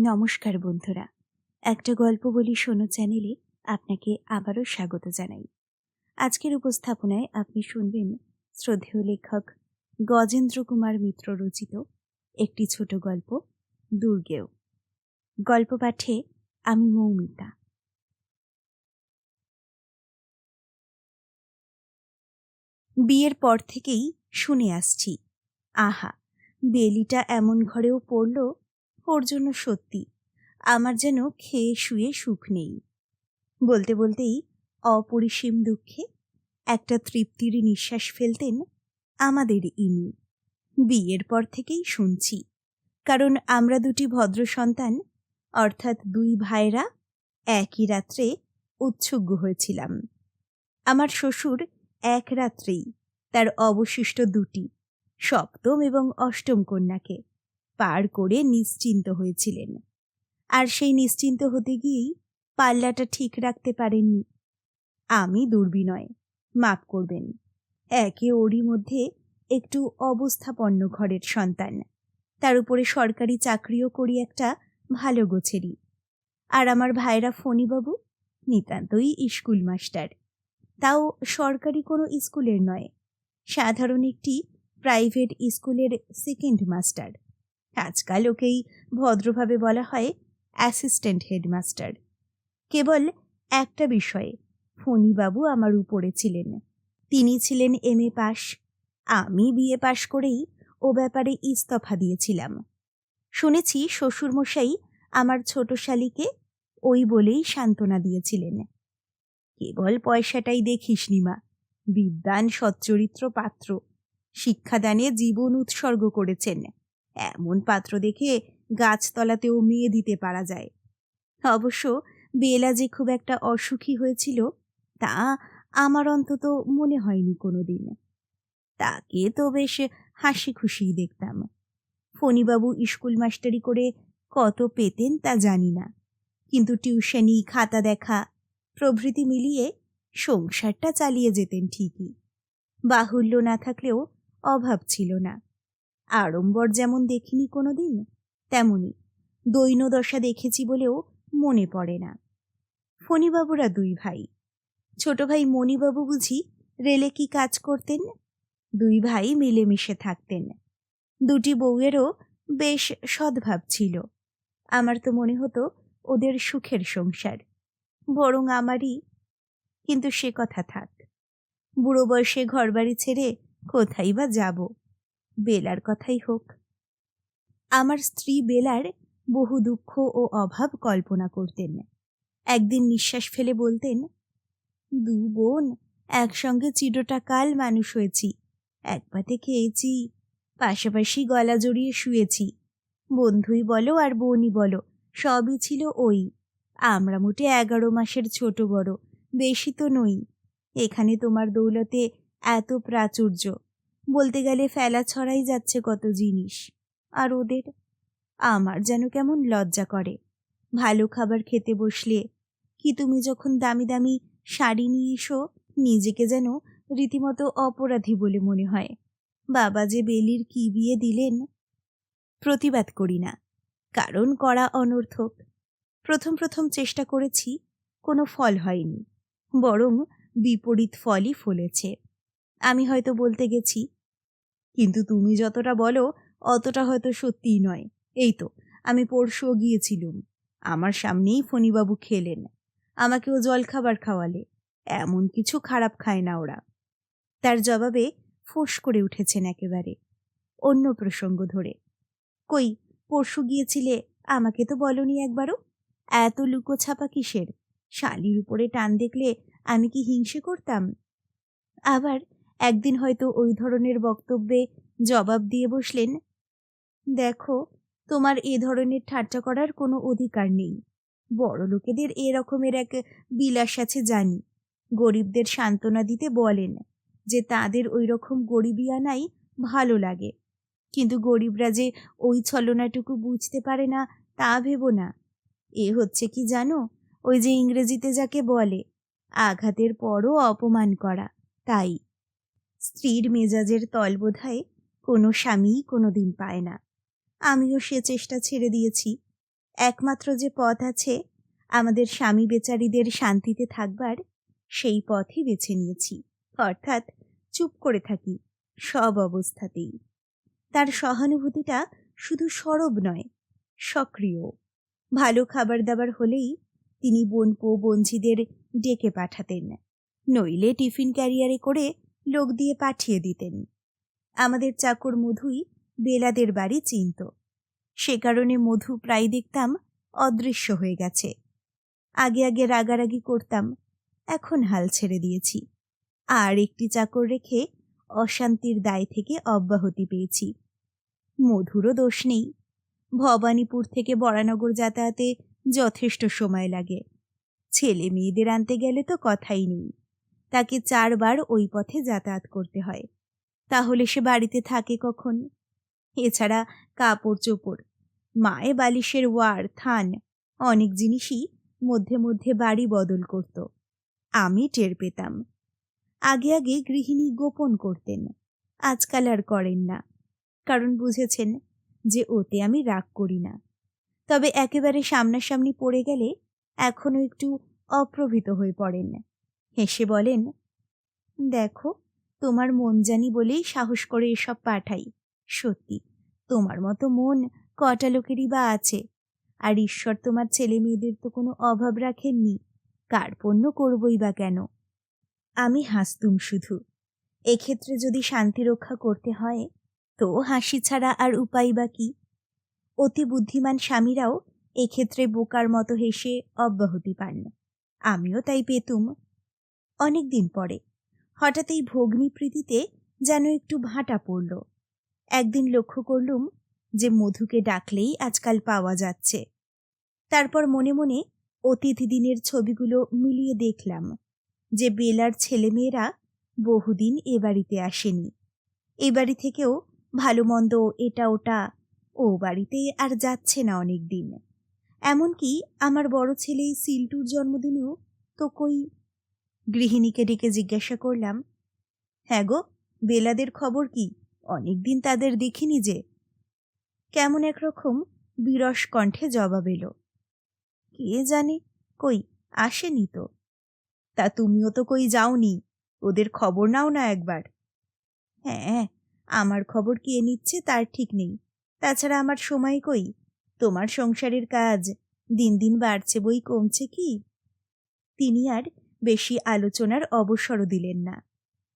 নমস্কার বন্ধুরা। একটা গল্প বলি শোনো চ্যানেলে, আপনাকে আবারও স্বাগত জানাই। আজকের উপস্থাপনায় আপনি শুনবেন শ্রদ্ধেয় লেখক গজেন্দ্র কুমার মিত্র রচিত একটি ছোট গল্প, দুর্গেও। গল্প পাঠে আমি মৌমিতা। বিয়ের পর থেকেই শুনে আসছি, আহা, বেলিটা এমন ঘরেও পড়ল ওর জন্য সত্যি। আমার যেন খেয়ে শুয়ে সুখ নেই। বলতে বলতেই অপরিসীম দুঃখে একটা তৃপ্তির নিঃশ্বাস ফেলতেন আমাদের ইনি। বিয়ের পর থেকেই শুনছি, কারণ আমরা দুটি ভদ্র সন্তান, অর্থাৎ দুই ভাইরা একই রাত্রে উৎসুগ্য হয়েছিলাম। আমার শ্বশুর এক রাত্রেই তার অবশিষ্ট দুটি, সপ্তম এবং অষ্টম কন্যাকে পার করে নিশ্চিন্ত হয়েছিলেন। আর সেই নিশ্চিন্ত হতে গিয়েই পাল্লাটা ঠিক রাখতে পারেননি। আমি দুর্বিনয়, মাফ করবেন, একে ওরই মধ্যে একটু অবস্থাপন্ন ঘরের সন্তান। তার উপরে সরকারি চাকরিও করি একটা ভালো গোছেরই। আর আমার ভাইরা ফণিবাবু নিতান্তই স্কুল মাস্টার। তাও সরকারি কোনো স্কুলের নয়, সাধারণ একটি প্রাইভেট স্কুলের সেকেন্ড মাস্টার। আজকাল ওকেই ভদ্রভাবে বলা হয় অ্যাসিস্ট্যান্ট হেডমাস্টার কেবল একটা বিষয়ে, ফণিবাবু আমার উপরে ছিলেন। তিনি ছিলেন এম এ পাশ আমি বিয়ে পাশ করেই ও ব্যাপারে ইস্তফা দিয়েছিলাম। শুনেছি শ্বশুরমশাই আমার ছোট শালিকে ওই বলেই সান্ত্বনা দিয়েছিলেন। কেবল পয়সাটাই দেখিস নিমা বিদ্যান সচ্চরিত্র পাত্র। শিক্ষাদানে জীবন উৎসর্গ করেছেন। এমন পাত্র দেখে গাছতলাতেও মেয়ে দিতে পারা যায়। অবশ্য বেলা যে খুব একটা অসুখী হয়েছিল, তা আমার অন্তত মনে হয়নি কোনোদিন। তাকে তো বেশ হাসি খুশিই দেখতাম। ফণিবাবু স্কুল মাস্টারি করে কত পেতেন তা জানি না। কিন্তু টিউশনি, খাতা দেখা, প্রভৃতি মিলিয়ে সংসারটা চালিয়ে যেতেন ঠিকই। বাহুল্য না থাকলেও অভাব ছিল না। আড়ম্বর যেমন দেখিনি কোনোদিন, তেমনি দৈনদশা দেখেছি বলেও মনে পড়ে না। ফণিবাবুরা দুই ভাই। ছোট ভাই মণিবাবু বুঝি রেলে কি কাজ করতেন? দুই ভাই মিলেমিশে থাকতেন। দুটি বউয়েরও বেশ সদ্ভাব ছিল। আমার তো মনে হতো ওদের সুখের সংসার। বরং আমারই। কিন্তু সে কথা থাক। বুড়ো বয়সে ঘরবাড়ি ছেড়ে কোথায় বা যাব? বেলার কথাই হোক। আমার স্ত্রী বেলার বহু দুঃখ ও অভাব কল্পনা করতেন। একদিন নিঃশ্বাস ফেলে বলতেন, দু বোন, একসঙ্গে চিরটা কাল মানুষ হয়েছি। এক পাতে খেয়েছি, পাশাপাশি গলা জড়িয়ে শুয়েছি। বন্ধুই বলো আর বোনই বলো, সবই ছিল ওই। আমরা মোটে এগারো মাসের ছোট বড়, বেশি তো নই। এখানে তোমার দৌলতে এত প্রাচুর্য। বলতে গেলে ফেলা ছড়াই যাচ্ছে কত জিনিস। আর ওদের, আমার যেন কেমন লজ্জা করে। ভালো খাবার খেতে বসলে কি তুমি যখন দামি দামি শাড়ি নিয়ে এসো, নিজেকে যেন রীতিমতো অপরাধী বলে মনে হয়। বাবা যে বেলির কি বিয়ে দিলেন, প্রতিবাদ করি না। কারণ করা অনর্থক। প্রথম প্রথম চেষ্টা করেছি, কোনো ফল হয়নি। বরং বিপরীত ফলই ফলেছে। আমি হয়তো বলতে গেছি কিন্তু তুমি যতটা বলো, অতটা হয়তো সত্যিই নয়। এই তো, আমি পরশুও গিয়েছিলুম। আমার সামনেই ফণিবাবু খেলেন। আমাকেও জলখাবার খাওয়ালে। এমন কিছু খারাপ খায় না ওরা। তার জবাবে ফোঁস করে উঠেছেন একেবারে। অন্য প্রসঙ্গ ধরে, কই, পরশু গিয়েছিলে? আমাকে তো বলনি একবারও? এত লুকোছাপা কিসের? শালির উপরে টান দেখলে আমি কি হিংসে করতাম? আবার একদিন হয়তো ওই ধরনের বক্তব্যে জবাব দিয়ে বসলেন, দেখো, তোমার এ ধরনের ঠাট্টা করার কোনো অধিকার নেই। বড় লোকেদের এ রকমের এক বিলাস আছে জানি। গরিবদের সান্ত্বনা দিতে বলেন যে তাদের ওই রকম গরিবিয়ানাই ভালো লাগে। কিন্তু গরিবরা যে ওই ছলনাটুকু বুঝতে পারে না, তা ভেবো না। এ হচ্ছে কি জানো? ওই যে ইংরেজিতে যাকে বলে, আঘাতের পরও অপমান করা। তাই স্ত্রীর মেজাজের তল বোধহয় কোনো স্বামীই কোনো দিন পায় না। আমিও সে চেষ্টা ছেড়ে দিয়েছি। একমাত্র যে পথ আছে, আমাদের স্বামী বেচারীদের শান্তিতে থাকবার, সেই পথই বেছে নিয়েছি। অর্থাৎ চুপ করে থাকি, সব অবস্থাতেই। তার সহানুভূতিটা শুধু সরব নয়, সক্রিয়। ভালো খাবার দাবার হলেই তিনি বোনপো বঞ্ঝিদের ডেকে পাঠাতেন। নইলে টিফিন ক্যারিয়ারে করে লোক দিয়ে পাঠিয়ে দিতেন। আমাদের চাকর মধুই বেলাদের বাড়ি চিনত। সে কারণে মধু প্রায় দেখতাম অদৃশ্য হয়ে গেছে। আগে আগে রাগারাগি করতাম, এখন হাল ছেড়ে দিয়েছি। আর একটি চাকর রেখে অশান্তির দায় থেকে অব্যাহতি পেয়েছি। মধুরও দোষ নেই। ভবানীপুর থেকে বরানগর যাতায়াতে যথেষ্ট সময় লাগে। ছেলে মেয়েদের আনতে গেলে তো কথাই নেই। তাকে চারবার ওই পথে যাতায়াত করতে হয়। তাহলে সে বাড়িতে থাকে কখন? এছাড়া কাপড় চোপড় মায়ে বালিশের ওয়ার, থান, অনেক জিনিসই মধ্যে মধ্যে বাড়ি বদল করত। আমি টের পেতাম। আগে আগে গৃহিণী গোপন করতেন। আজকাল আর করেন না। কারণ বুঝেছেন যে ওতে আমি রাগ করি না। তবে একেবারে সামনাসামনি পড়ে গেলে এখনও একটু অপ্রভৃত হয়ে পড়েন। হেসে বলেন, দেখো, তোমার মন জানি বলেই সাহস করে এসব পাঠাই। সত্যি, তোমার মতো মন কটা লোকেরই বা আছে। আর ঈশ্বর তোমার ছেলে মেয়েদের তো কোনো অভাব রাখেননি। কার পণ্য করবই বা কেন? আমি হাসতুম শুধু। এক্ষেত্রে যদি শান্তি রক্ষা করতে হয়, তো হাসি ছাড়া আর উপায় বা কি? অতি বুদ্ধিমান স্বামীরাও এক্ষেত্রে বোকার মতো হেসে অব্যাহতি পান। আমিও তাই পেতুম। অনেক দিন পরে। হঠাৎ এই ভগ্নী প্রীতিতে যেন একটু ভাটা পড়ল। একদিন লক্ষ্য করলুম যে মধুকে ডাকলেই আজকাল পাওয়া যাচ্ছে। তারপর মনে মনে অতীত দিনের ছবিগুলো মিলিয়ে দেখলাম যে বেলার ছেলেমেয়েরা বহুদিন এ বাড়িতে আসেনি। এ বাড়ি থেকেও ভালো মন্দ এটা ওটা ও বাড়িতে আর যাচ্ছে না অনেক দিন এমনকি আমার বড় ছেলে সিল্টুর জন্মদিনেও তো কই গৃহিণীকে ডেকে জিজ্ঞাসা করলাম হ্যাঁ গো, বেলাদের খবর কি? অনেকদিন তাদের দেখিনি যে। কেমন একরকম? বিরস কণ্ঠে জবাব এলো, কে জানে, কই, আসেনি তো। তা তুমিও তো কই যাওনি, ওদের খবর নাও না একবার। হ্যাঁ আমার খবর কে নিচ্ছে তার ঠিক নেই। তাছাড়া আমার সময় কই? তোমার সংসারের কাজ, দিন দিন বাড়ছে বই কমছে কি? তিনি আর বেশি আলোচনার অবসরও দিলেন না।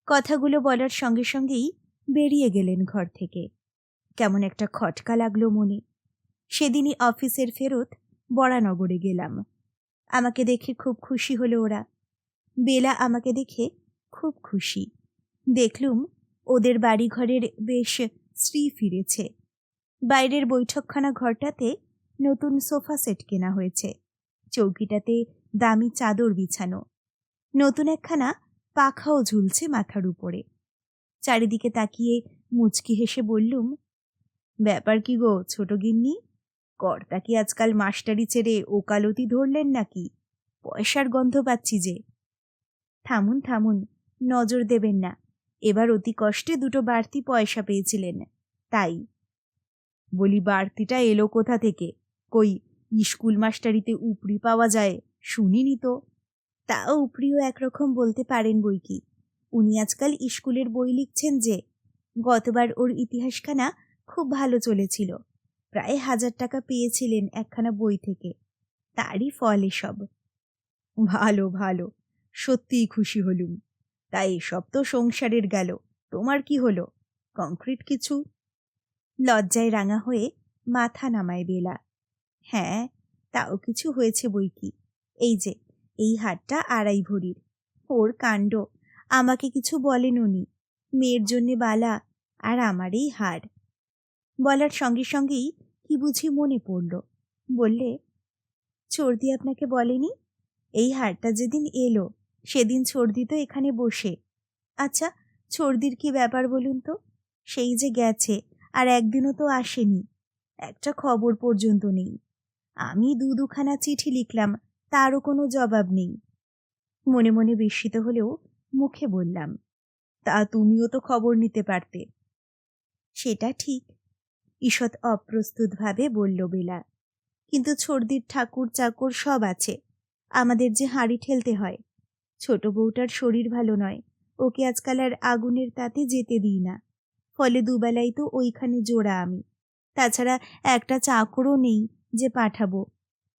কথাগুলো বলার সঙ্গে সঙ্গেই বেরিয়ে গেলেন ঘর থেকে। কেমন একটা খটকা লাগল মনে। সেদিনই অফিসের ফেরত বরানগরে গেলাম। আমাকে দেখে খুব খুশি হলো ওরা। বেলা আমাকে দেখে খুব খুশি। দেখলুম ওদের বাড়িঘরের বেশ শ্রী ফিরেছে। বাইরের বৈঠকখানা ঘরটাতে নতুন সোফা সেট কেনা হয়েছে। চৌকিটাতে দামি চাদর বিছানো। নতুন একখানা পাখাও ঝুলছে মাথার উপরে। চারিদিকে তাকিয়ে মুচকি হেসে বললুম, ব্যাপার কি গো ছোট গিন্নি? কর্তা কি আজকাল মাস্টারি ছেড়ে ওকালতি ধরলেন নাকি? পয়সার গন্ধ পাচ্ছি যে। থামুন থামুন, নজর দেবেন না। এবার অতি কষ্টে দুটো বাড়তি পয়সা পেয়েছিলেন, তাই। বলি বাড়তিটা এলো কোথা থেকে? কই, স্কুল মাস্টারিতে উপরি পাওয়া যায়, শুনিনি তো। তাও উপরিও একরকম বলতে পারেন বই কি? উনি আজকাল স্কুলের বই লিখছেন যে, গতবার ওর ইতিহাসখানা খুব ভালো চলেছিল। প্রায় হাজার টাকা পেয়েছিলেন একখানা বই থেকে। তারই ফল এসব। ভালো ভালো। সত্যিই খুশি হলুম। তাই এসব তো সংসারের গেল। তোমার কি হলো? কংক্রিট কিছু? লজ্জায় রাঙা হয়ে মাথা নামায় বেলা। হ্যাঁ তাও কিছু হয়েছে বই কি? এই যে এই হারটা আড়াই ভরির। ওর কাণ্ড। আমাকে কিছু বলেন উনি। মেয়ের জন্যে বালা আর আমার এই হার। বলার সঙ্গে সঙ্গেই কি বুঝি মনে পড়ল। বললে, চর্দি আপনাকে বলেনি? এই হারটা যেদিন এলো, সেদিন ছর্দি তো এখানে বসে। আচ্ছা ছর্দির কি ব্যাপার বলুন তো? সেই যে গেছে আর একদিনও তো আসেনি। একটা খবর পর্যন্ত নেই। আমি দু দুখানা চিঠি লিখলাম তারও কোনো জবাব নেই। মনে মনে বিস্মিত হলেও মুখে বললাম, তা তুমিও তো খবর নিতে পারতে। সেটা ঠিক, ঈষৎ অপ্রস্তুতভাবে বলল বেলা। কিন্তু ছর্দির ঠাকুর চাকর সব আছে, আমাদের যে হাঁড়ি ঠেলতে হয়। ছোট বউটার শরীর ভালো নয়, ওকে আজকাল আর আগুনের তাতে যেতে দিই না। ফলে দুবেলাই তো ওইখানে জোড়া আমি। তাছাড়া একটা চাকরও নেই যে পাঠাবো।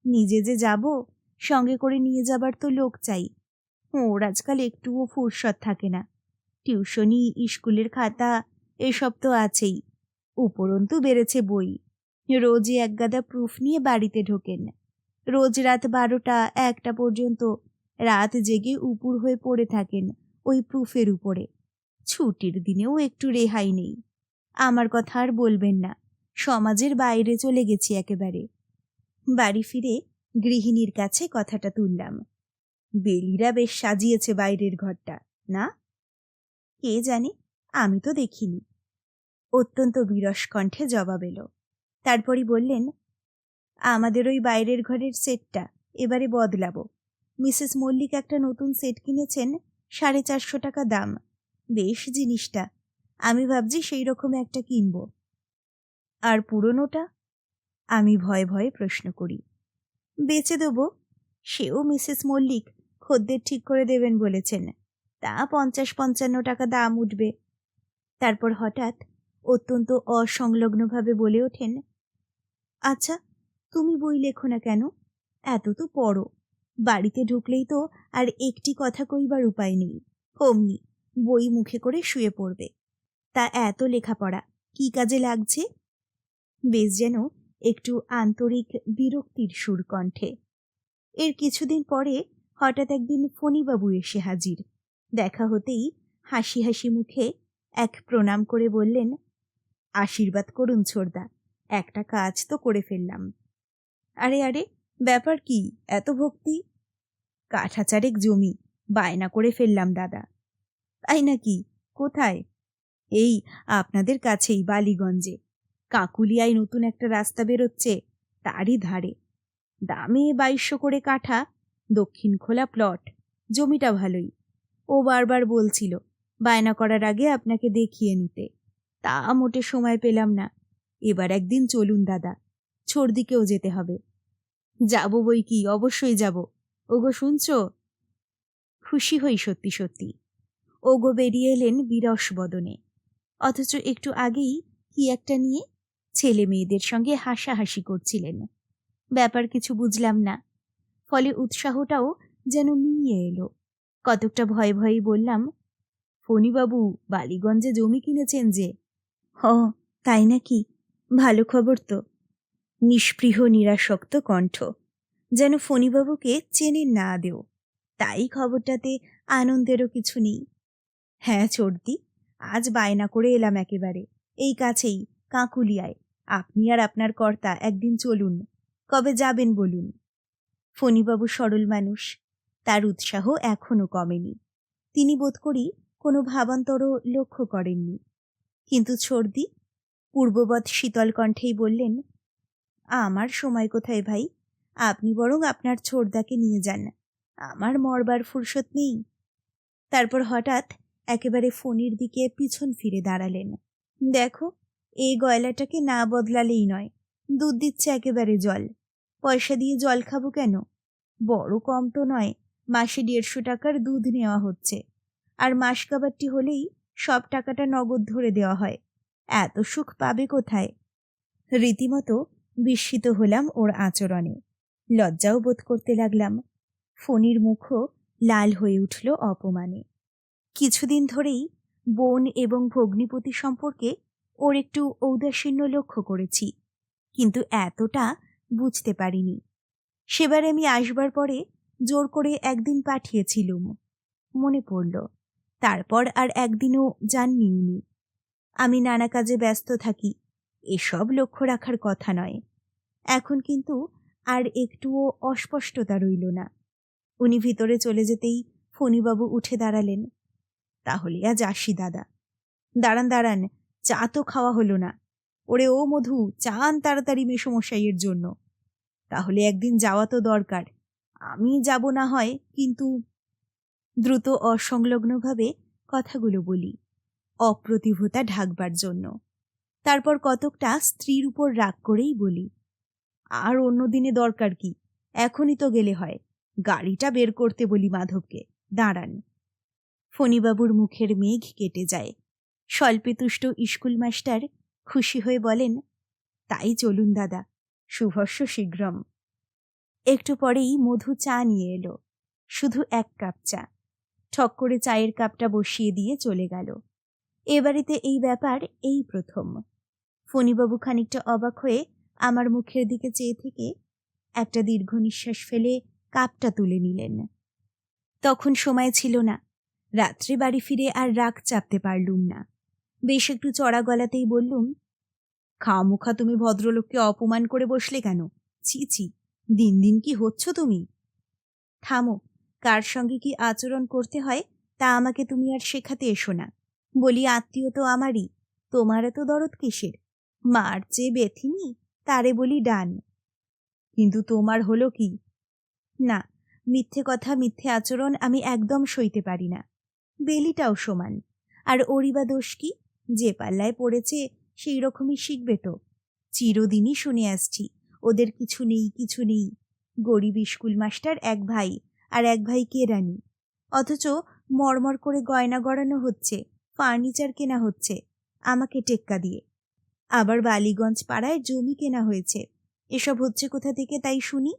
নিজে যে যাব সঙ্গে করে নিয়ে যাবার তো লোক চাই। ওর আজকাল একটুও ফুরসত থাকে না। টিউশনি, স্কুলের খাতা, এসব তো আছেই। উপরন্তু বেড়েছে বই। রোজই এক গাদা প্রুফ নিয়ে বাড়িতে ঢোকেন। রোজ রাত বারোটা, একটা পর্যন্ত রাত জেগে উপুর হয়ে পড়ে থাকেন ওই প্রুফের উপরে। ছুটির দিনেও একটু রেহাই নেই। আমার কথা আর বলবেন না। সমাজের বাইরে চলে গেছি একেবারে। বাড়ি ফিরে গৃহিণীর কাছে কথাটা তুললাম। বেলিরা বেশ সাজিয়েছে বাইরের ঘরটা, না? কে জানে? আমি তো দেখিনি। অত্যন্ত বিরস কণ্ঠে জবাব এলো। তারপরই বললেন, আমাদের ওই বাইরের ঘরের সেটটা, এবারে বদলাবো। মিসেস মল্লিক একটা নতুন সেট কিনেছেন, সাড়ে চারশো টাকা দাম। বেশ জিনিসটা, আমি ভাবছি সেই রকম একটা কিনব। আর পুরনোটা? আমি ভয়ে ভয়ে প্রশ্ন করি। বেচে দেবো। সেও মিসেস মল্লিক, খদ্দের ঠিক করে দেবেন বলেছেন। তা পঞ্চাশ পঞ্চান্ন টাকা দাম উঠবে। তারপর হঠাৎ অত্যন্ত অসংলগ্নভাবে বলে ওঠেন আচ্ছা তুমি বই লেখো না কেন? এত তো পড়ো। বাড়িতে ঢুকলেই তো আর একটি কথা কইবার উপায় নেই। অমনি বই মুখে করে শুয়ে পড়বে। তা এত লেখাপড়া, কি কাজে লাগছে? বেশ যেন একটু আন্তরিক বিরক্তির সুর কণ্ঠে এর কিছুদিন পরে হঠাৎ একদিন ফণিবাবু এসে হাজির। দেখা হতেই হাসি হাসি মুখে এক প্রণাম করে বললেন, আশীর্বাদ করুন ছোড়দা একটা কাজ তো করে ফেললাম। আরে আরে, ব্যাপার কি? এত ভক্তি? কাঠাচারেক জমি, বায়না করে ফেললাম, দাদা। তাই নাকি? কোথায়? এই, আপনাদের কাছেই, বালিগঞ্জে। কাকুলিয়ায় নতুন একটা রাস্তা বেরোচ্ছে, তারই ধারে। দামে বাইশশো করে কাঠা, দক্ষিণ খোলা প্লট জমিটা ভালোই। ও বারবার বলছিল, বায়না করার আগে আপনাকে দেখিয়ে নিতে। তা মোটে সময় পেলাম না। এবার একদিন চলুন দাদা দিকেও যেতে হবে। যাব বই কি? অবশ্যই যাব। ওগো, শুনছ? খুশি হই সত্যি সত্যি। ওগো বেরিয়ে এলেন বিরস বদনে। অথচ একটু আগেই কি একটা নিয়ে ছেলে মেয়েদের সঙ্গে হাসাহাসি করছিলেন। ব্যাপার কিছু বুঝলাম না। ফলে উৎসাহটাও যেন মিইয়ে এলো। কতকটা ভয়ে ভয়ে বললাম, ফণিবাবু, বালিগঞ্জে জমি কিনেছেন যে? হ, তাই নাকি? ভালো খবর তো। নিষ্পৃহ, নিরাসক্ত কণ্ঠ। যেন ফণিবাবুকে চেনে না দেও। তাই খবরটাতে আনন্দেরও কিছু নেই। হ্যাঁ চর্দি, আজ বায়না করে এলাম একেবারে। এই কাছেই, কাঁকুলিয়ায়। আপনি আর আপনার কর্তা একদিন চলুন, কবে যাবেন বলুন? ফণিবাবু সরল মানুষ, তার উৎসাহ এখনও কমেনি। তিনি বোধ করি কোনো ভাবান্তর লক্ষ্য করেননি। কিন্তু ছর্দি পূর্ববৎ শীতল কণ্ঠেই বললেন, আমার সময় কোথায় ভাই? আপনি বরং আপনার ছোড়দাকে নিয়ে যান। আমার মরবার ফুরসত নেই। তারপর হঠাৎ একেবারে ফণির দিকে পিছন ফিরে দাঁড়ালেন। দেখো এই গয়লাটাকে না বদলালেই নয়। দুধ দিচ্ছে একেবারে জল। পয়সা দিয়ে জল খাব কেন? বড় কম তো নয়, মাসে দেড়শো টাকার দুধ নেওয়া হচ্ছে। আর মাস কাবারটি হলেই সব টাকাটা নগদ ধরে দেওয়া হয়। এত সুখ পাবে কোথায়? রীতিমতো বিস্মিত হলাম ওর আচরণে। লজ্জাও বোধ করতে লাগলাম। ফণির মুখও লাল হয়ে উঠল অপমানে। কিছুদিন ধরেই বোন এবং ভগ্নিপতি সম্পর্কে ওর একটু ঔদাসীন্য লক্ষ্য করেছি, কিন্তু এতটা বুঝতে পারিনি। সেবার আমি আসবার পরে জোর করে একদিন পাঠিয়েছিলুম। মনে পড়ল, তারপর আর একদিনও যাননি উনি। আমি নানা কাজে ব্যস্ত থাকি, এসব লক্ষ্য রাখার কথা নয়। এখন কিন্তু আর একটুও অস্পষ্টতা রইল না। উনি ভিতরে চলে যেতেই ফণিবাবু উঠে দাঁড়ালেন। তাহলে আজ আসি দাদা। দাঁড়ান দাঁড়ান চা তো খাওয়া হলো না। ওরে ও মধু, চান তাড়াতাড়ি মেসমশাইয়ের জন্য। তাহলে একদিন যাওয়া তো দরকার। আমি যাব না হয়, কিন্তু দ্রুত অসংলগ্নভাবে কথাগুলো বলি। অপ্রতিভতা ঢাকবার জন্য। তারপর কতকটা স্ত্রীর উপর রাগ করেই বলি। আর অন্য দিনে দরকার কি? এখনই তো গেলে হয়। গাড়িটা বের করতে বলি মাধবকে। দাঁড়ান। ফণিবাবুর মুখের মেঘ কেটে যায়। স্বল্পেতুষ্ট স্কুল মাস্টার খুশি হয়ে বলেন, তাই চলুন দাদা শুভস্য শীঘ্রম। একটু পরেই মধু চা নিয়ে এলো, শুধু এক কাপ চা। ঠক করে চায়ের কাপটা বসিয়ে দিয়ে চলে গেল। এ বাড়িতে এই ব্যাপার এই প্রথম। ফণিবাবু খানিকটা অবাক হয়ে আমার মুখের দিকে চেয়ে থেকে একটা দীর্ঘ নিঃশ্বাস ফেলে কাপটা তুলে নিলেন। তখন সময় ছিল না। রাত্রে বাড়ি ফিরে আর রাগ চাপতে পারলুম না। বেশ একটু চড়া গলাতেই বললুম, খামুখা তুমি ভদ্রলোককে অপমান করে বসলে কেন? ছি ছি, দিন দিন কি হচ্ছ তুমি? থামো, কার সঙ্গে কি আচরণ করতে হয় তা আমাকে তুমি আর শেখাতে এসো না। বলি, আত্মীয় তো আমারই তোমার এত দরদ কিসের? মার চেয়ে বেথিনি তারে বলি ডান। কিন্তু তোমার হলো কি? না, মিথ্যে কথা, মিথ্যে আচরণ আমি একদম সইতে পারি না। বেলিটাও সমান, আর ওরই বা দোষ কি? যে পাল্লায় পড়েছে সেই রকমই শিখবে তো। চিরদিনই শুনে আসছি, ওদের কিছু নেই কিছু নেই। গরিব স্কুল মাস্টার এক ভাই, আর এক ভাই কেরানি অথচ মরমর করে গয়না গড়ানো হচ্ছে, ফার্নিচার কেনা হচ্ছে, আমাকে টেক্কা দিয়ে। আবার বালিগঞ্জ পাড়ায় জমি কেনা হয়েছে, এসব হচ্ছে কোথা থেকে তাই শুনি?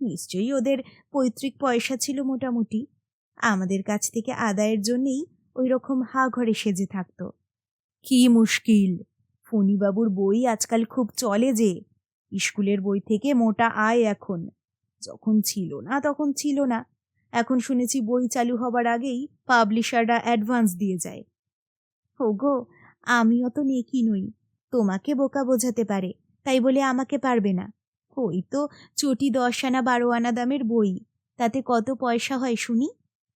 নিশ্চয়ই ওদের পৈতৃক পয়সা ছিল মোটামুটি। আমাদের কাছ থেকে আদায়ের জন্যেই ওই রকম হা ঘরে সেজে থাকতো। কি মুশকিল। ফণিবাবুর বই আজকাল খুব চলে যে, স্কুলের বই থেকে মোটা আয় এখন। যখন ছিল না, তখন ছিল না। এখন শুনেছি বই চালু হবার আগেই পাবলিশাররা অ্যাডভান্স দিয়ে যায়। ওগো, আমিও তো নেকি নই। তোমাকে বোকা বোঝাতে পারে, তাই বলে আমাকে পারবে না। ওই তো চটি দশ আনা বারো আনা দামের বই। তাতে কত পয়সা হয় শুনি?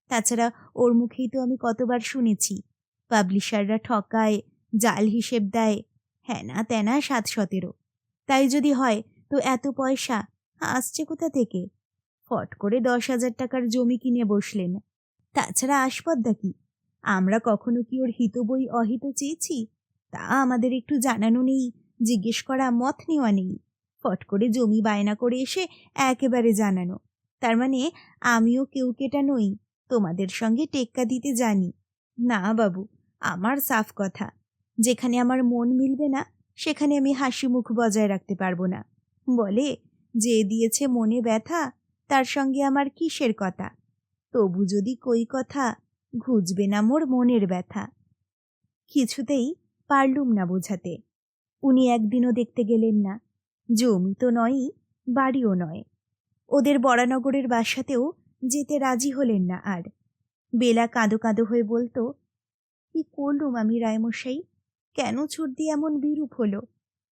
তাছাড়া ওর মুখেই তো আমি কতবার শুনেছি। পাবলিশাররা ঠকায় জাল হিসেব দেয়। হ্যানা ত্যানা সাত সতেরো। তাই যদি হয়, তো এত পয়সা? আসছে কোথা থেকে? ফট করে দশ হাজার টাকার জমি কিনে বসলেন। তাছাড়া আসপদ্দা কি? আমরা কখনো কি ওর হিত বই অহিত চেয়েছি? তা আমাদের একটু জানানো নেই, জিজ্ঞেস করা মত নেওয়া নেই। ফট করে জমি বায়না করে এসে একেবারে জানানো। তার মানে আমিও কেউ কেটা নই, তোমাদের সঙ্গে টেক্কা দিতে জানি। না বাবু, আমার সাফ কথা। যেখানে আমার মন মিলবে না, সেখানে আমি হাসি মুখ বজায় রাখতে পারব না। বলে, যে দিয়েছে মনে ব্যথা, তার সঙ্গে আমার কিসের কথা? তবু যদি কই কথা ঘুজবে না মোর মনের ব্যথা। কিছুতেই পারলুম না বোঝাতে। উনি একদিনও দেখতে গেলেন না। জমি তো নয়ই, বাড়িও নয়। ওদের বরানগরের বাসাতেও যেতে রাজি হলেন না আর। বেলা কাঁদো কাঁদো হয়ে বলতো, কি করলুম আমি, রায়মশাই? কেন ছুট এমন বিরূপ হলো?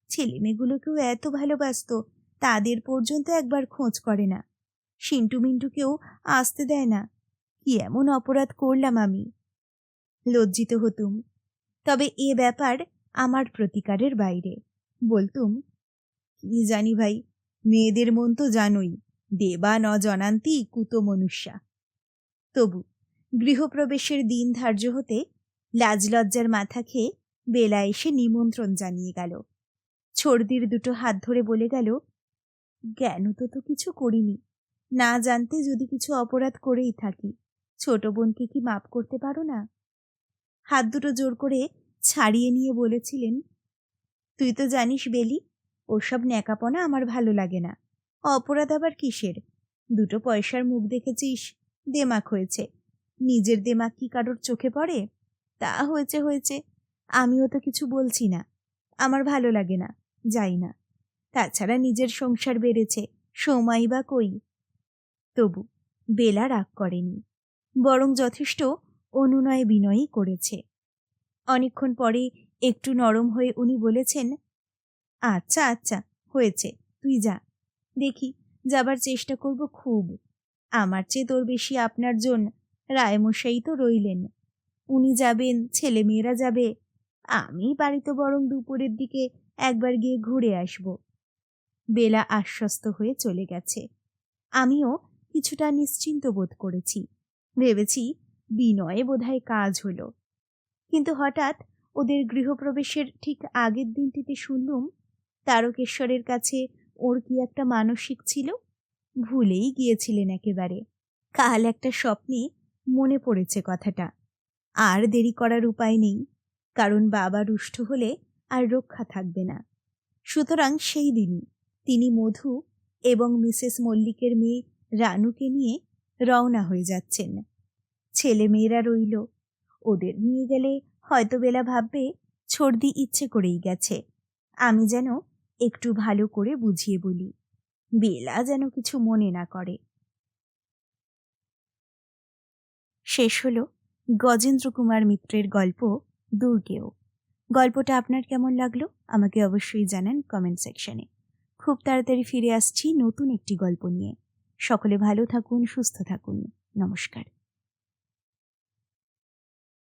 ছেলে মেয়েগুলোকেও এত ভালোবাসত, তাদের পর্যন্ত একবার খোঁজ করে না। সিন্টু মিন্টুকেও আসতে দেয় না। কি এমন অপরাধ করলাম আমি? লজ্জিত হতুম। তবে এ ব্যাপার আমার প্রতিকারের বাইরে। বলতুম, কি জানি ভাই, মেয়েদের মন তো জানোই, দেবা ন জনান্তি কুতো মনুষ্যা। তবু গৃহপ্রবেশের দিন ধার্য হতে লাজলজ্জার মাথা খেয়ে বেলা এসে নিমন্ত্রণ জানিয়ে গেল। ছর্দির দুটো হাত ধরে বলে গেল, জ্ঞান তো তো কিছু করিনি। না জানতে যদি কিছু অপরাধ করেই থাকি, ছোট বোনকে কি মাপ করতে পারো না? হাত দুটো জোর করে ছাড়িয়ে নিয়ে বলেছিলেন, তুই তো জানিস বেলি, ওসব ন্যাকাপনা আমার ভালো লাগে না। অপরাধ আবার কিসের? দুটো পয়সার মুখ দেখেছিস, দেমাক হয়েছে। নিজের দেমাক কি কারোর চোখে পড়ে? তা হয়েছে হয়েছে। আমিও তো কিছু বলছি না। আমার ভালো লাগে না, যাই না। তাছাড়া নিজের সংসার বেড়েছে, সময় বা কই। তবু বেলা রাগ করেনি, বরং যথেষ্ট অনুনয় বিনয়ই করেছে। অনেকক্ষণ পরে একটু নরম হয়ে উনি বলেছেন আচ্ছা আচ্ছা হয়েছে, তুই যা। দেখি, যাবার চেষ্টা করব খুব। আমার চেয়ে তোর বেশি আপনার জন্য রায়মশাই তো রইলেন। উনি যাবেন ছেলে মেয়েরা যাবে আমি বাড়িতে বরং দুপুরের দিকে একবার গিয়ে ঘুরে আসব। বেলা আশ্বস্ত হয়ে চলে গেছে। আমিও কিছুটা নিশ্চিন্ত বোধ করেছি। ভেবেছি বিনয়ে বোধহয় কাজ হলো। কিন্তু হঠাৎ ওদের গৃহপ্রবেশের ঠিক আগের দিনটিতে শুনলুম তারকেশ্বরের কাছে ওর কি একটা মানসিক ছিল? ভুলেই গিয়েছিলেন একেবারে। কাল একটা স্বপ্নে মনে পড়েছে কথাটা। আর দেরি করার উপায় নেই। কারণ বাবা রুষ্ট হলে আর রক্ষা থাকবে না। সুতরাং সেই দিনই তিনি মধু এবং মিসেস মল্লিকের মেয়ে রানুকে নিয়ে রওনা হয়ে যাচ্ছেন। ছেলে মেয়েরা রইল। ওদের নিয়ে গেলে হয়তো বেলা ভাববে, ছর্দি ইচ্ছে করেই গেছে। আমি যেন একটু ভালো করে বুঝিয়ে বলি। বেলা যেন কিছু মনে না করে। শেষ হলো গজেন্দ্র কুমার মিত্রের গল্প দুর্গেও গল্পটা আপনার কেমন লাগল? আমাকে অবশ্যই জানান কমেন্ট সেকশনে খুব তাড়াতাড়ি ফিরে আসছি নতুন একটি গল্প নিয়ে। সকলে ভালো থাকুন, সুস্থ থাকুন। নমস্কার।